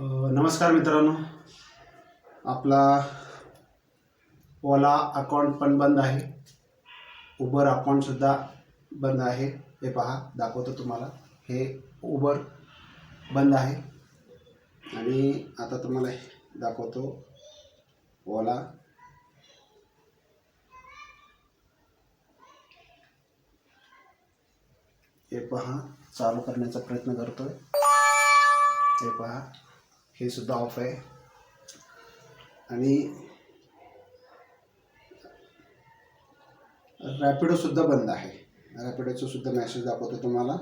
नमस्कार मित्रांनो. आपला ओला अकाउंट पण बंद आहे. उबर अकाउंटसुद्धा बंद आहे. हे पहा दाखवतो तुम्हाला. हे उबर बंद आहे. आणि आता तुम्हाला दाखवतो ओला. हे पहा चालू करण्याचा प्रयत्न करतोय. हे पहा. हे सुद्धा ऑफ आहे. आणि रॅपिडो सुद्धा बंद आहे. रॅपिडोचं सुद्धा मेसेज दाखवतो तुम्हाला.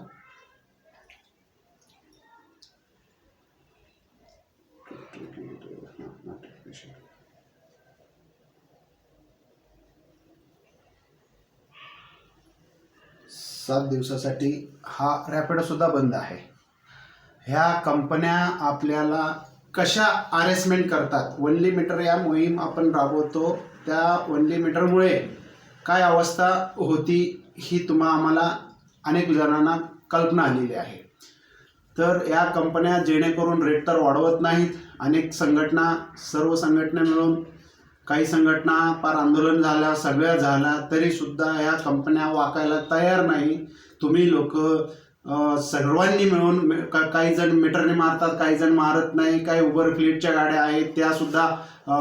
सात दिवसासाठी हा रॅपिडो सुद्धा बंद आहे. ह्या कंपन्या आपल्याला कशा अरेसमेंट करतात? वनली मीटर या मोहीम आपण राबवतो. त्या वनली मीटरमुळे काय अवस्था होती ही तुम्हा आम्हाला अनेक जणांना कल्पना आलेली आहे. तर या कंपन्या जेणेकरून रेट तर वाढवत नाहीत. अनेक संघटना सर्व संघटना मिळून काही संघटना पार आंदोलन झाल्या सगळ्या झाल्या तरीसुद्धा ह्या कंपन्या वाकायला तयार नाही. तुम्ही लोक सर्वांनी मिळून काही जण मीटरने मारतात काही जण मारत नाही काही उबर फ्लीटच्या गाड्या आहेत त्या सुद्धा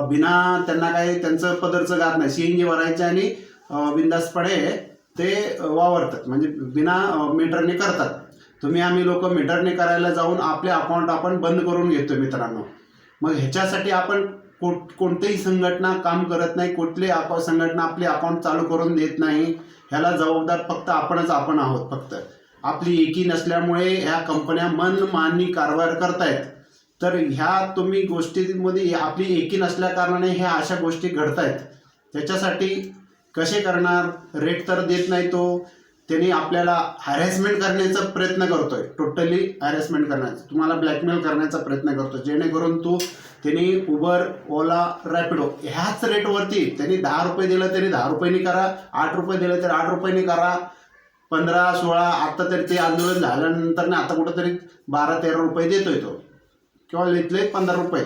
बिना त्यांना काही त्यांचं पदरचं गात नाही. सी एन जी आणि बिंदासपणे ते वावरतात. म्हणजे बिना मीटरने करतात. तुम्ही आम्ही लोक मीटरने करायला जाऊन आपले अकाउंट आपण बंद करून घेतो मित्रांनो. मग ह्याच्यासाठी आपण को कोणतीही संघटना काम करत नाही कुठली अकाउंट संघटना आपली अकाउंट चालू करून देत नाही ह्याला जबाबदार फक्त आपणच आपण आहोत फक्त. आपली एकी नसल्यामुळे ह्या कंपन्या मनमानी कारवाई करतायत. तर ह्या तुम्ही गोष्टींमध्ये आपली एकी नसल्या कारणाने ह्या अशा गोष्टी घडतायत. त्याच्यासाठी कसे करणार? रेट तर देत नाही तो. त्यांनी आपल्याला हॅरेसमेंट करण्याचा प्रयत्न करतोय. टोटली हॅरेसमेंट करण्याचा. तुम्हाला ब्लॅकमेल करण्याचा प्रयत्न करतो जेणेकरून तू त्यांनी उबर ओला रॅपिडो ह्याच रेटवरती त्यांनी दहा रुपये दिलं तरी दहा रुपयांनी करा आठ रुपये दिलं तरी आठ रुपयांनी करा. पंधरा सोळा आता तरी ते आंदोलन झाल्यानंतर ना आता कुठंतरी बारा तेरा रुपये देतोय तो. किंवा इथले पंधरा रुपये.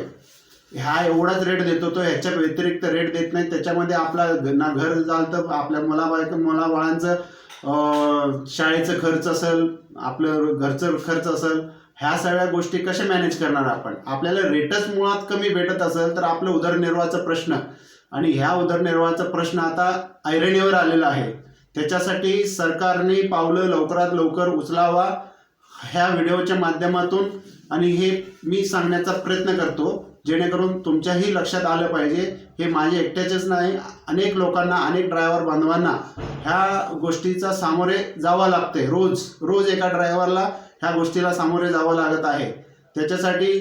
ह्या एवढाच रेट देतो तो ह्याच्या व्यतिरिक्त रेट देत नाही. त्याच्यामध्ये आपला ना घर चालतं आपल्या मुलाबाळक मुलाबाळांचं शाळेचं खर्च असेल आपलं घरचं खर्च असेल ह्या सगळ्या गोष्टी कशा मॅनेज करणार आपण? आपल्याला रेटच मुळात कमी भेटत असेल तर आपलं उदरनिर्वाहाचा प्रश्न. आणि ह्या उदरनिर्वाहाचा प्रश्न आता ऐरणीवर आलेला आहे. त्याच्यासाठी सरकारने पावलं लवकरात लवकर उचलावा ह्या व्हिडिओच्या माध्यमातून. आणि हे मी सांगण्याचा प्रयत्न करतो जेणेकरून तुमच्याही लक्षात आलं पाहिजे. हे माझे एकट्याचेच नाही अनेक लोकांना अनेक ड्रायव्हर बांधवांना ह्या गोष्टीचा सामोरे जावं लागते रोज रोज एका ड्रायव्हरला ह्या गोष्टीला सामोरे जावं लागत आहे. त्याच्यासाठी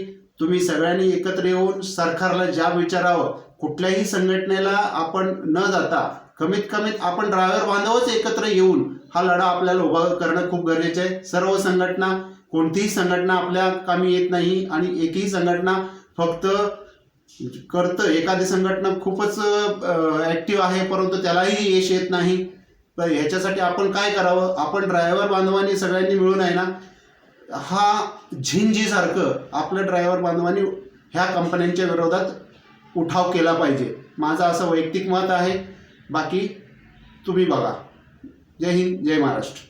तुम्ही सगळ्यांनी एकत्र येऊन सरकारला ज्या विचारावं कुठल्याही संघटनेला आपण न जाता कमीत कमीत आपण ड्रायव्हर बांधवच एकत्र येऊन हा लढा आपल्याला उभा करणं खूप गरजेचं आहे. सर्व संघटना कोणतीही संघटना आपल्या कामी येत नाही आणि एकही संघटना फक्त करतं. एखादी संघटना खूपच ॲक्टिव्ह आहे परंतु त्यालाही यश येत नाही. तर ह्याच्यासाठी आपण काय करावं? आपण ड्रायव्हर बांधवांनी सगळ्यांनी मिळून आहे ना हा झिंजीसारखं आपलं ड्रायव्हर बांधवांनी ह्या कंपन्यांच्या विरोधात उठाव केला पाहिजे. माझं असं वैयक्तिक मत आहे. बाकी तुम्ही बघा. जय हिंद जय महाराष्ट्र.